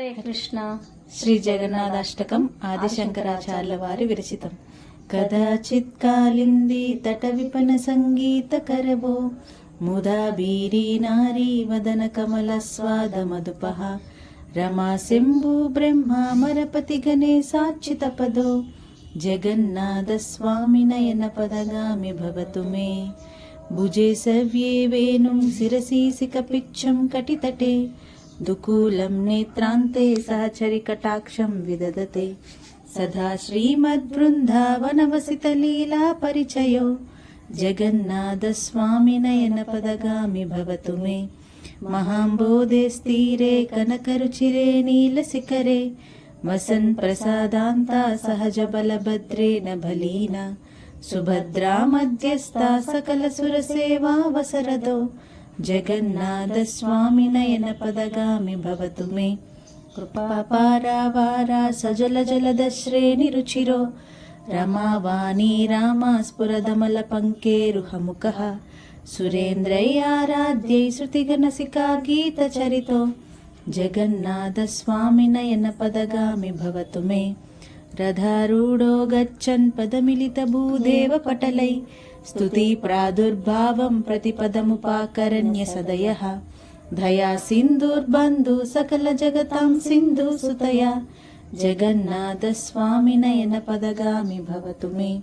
హరే కృష్ణ. శ్రీ జగన్నాథాష్టకం ఆదిశంకరాచార్య వారి విరచితం. కదాచిత్ కాలింది తట విపన సంగీత కరవో. ముదా బీరీ నారీ వదన కమల స్వాద మధుపః రమా శంభు బ్రహ్మ మరపతి గణేశార్చిత పదో. జగన్నాథ స్వామి నయన పదగామి భవతు మే. భుజే సవ్యే వేణుం శిరసీసి కపిచ్చం కటితటే. दुकूलं नेत्रान्ते सहचरिकटाक्षं विदधते। सदा श्रीमद्वृन्दावनवसितलीलापरिचयो जगन्नाथस्वामिनयनपदगामि भवतु मे। महाम्बोधे स्थिरे कनकरुचिरे नीलशिखरे। वसन् प्रसादान्ता सहज बलभद्रेण भलीना सुभद्रामध्यस्ता सकलसुरसेवावसरदो। బలభద్రేణ జగన్నాథ స్వామి నయన పదగామి భవతు మే. కృపాపారావారా సజల జలద శ్రేణి రుచిరో రమావాణీ రామాస్ఫురదమల పంకేరుహముఖ సురేంద్రయ్యారాధ్యై శృతిగణసికా గీత చరితో. జగన్నాథ స్వామి నయన పదగామి భవతు మే. రథారూఢో గచ్చన్ పదమిలిత భూదేవ పటలై. స్తుతి ప్రాదుర్భావం ప్రతిపదముపాకరణ్య సదయ. ధయా సింధుర్బంధు సకల జగతాం సింధు సుతయా. జగన్నాథ స్వామి నయన పదగామి భవతు మే.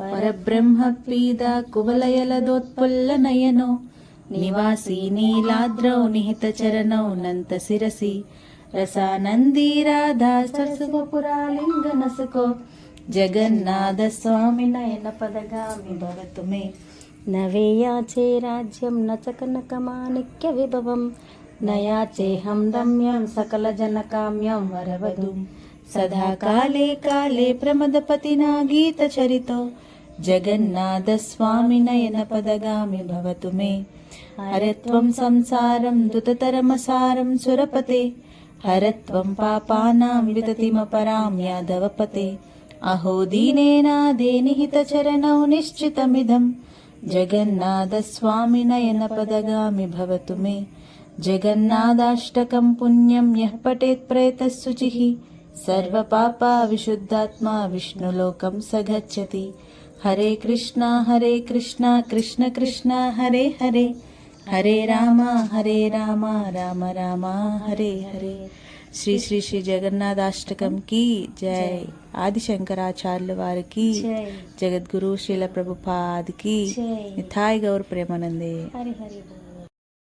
పరబ్రహ్మ పీద కువలయలదోత్పుల్ల నయనో. నివాసీ నీలాద్రౌ నిహిత చరణౌ నంత శిరసి. రసానందీ రాధా సరసుగపురాలింగ నసుకో జగన్నాథ స్వామి నయన పదగామి భవతు మే నవేయాచే రాజ్యం నచకనకమాణిక్య విభవం నయాచేహం రమ్యం సకల జనకామ్యం వరవధు సదా కాలే కాలే ప్రమదపతినా గీత చరితో జగన్నాథ స్వామి నయన పదగామి భవతు మే హరత్వం సంసారం దుతతరమసారం సురపతే హరత్వం పాపానాం వితతిమపరాం యాదవపతే అహో దీనేనాదే నిహిత చరణౌ నిశ్చితమిదం జగన్నాథ స్వామి నయన పదగామి భవతు మే జగన్నాథాష్టకం పుణ్యం యః పఠేత్ ప్రేతः శుచిः సర్వపాపా విశుద్ధాత్మా విష్ణులోకం సగచ్చతి హరే కృష్ణ హరే కృష్ణ కృష్ణ కృష్ణ హరే రామ హరే రామ రామ రామ హరే హరే. శ్రీ శ్రీ శ్రీ జగన్నాథాష్టకం కి జై. ఆది శంకరాచార్యుల వారికి జగద్గురు శ్రీల ప్రభుపాదికి నిథాయ్ గౌర్ ప్రేమానందే.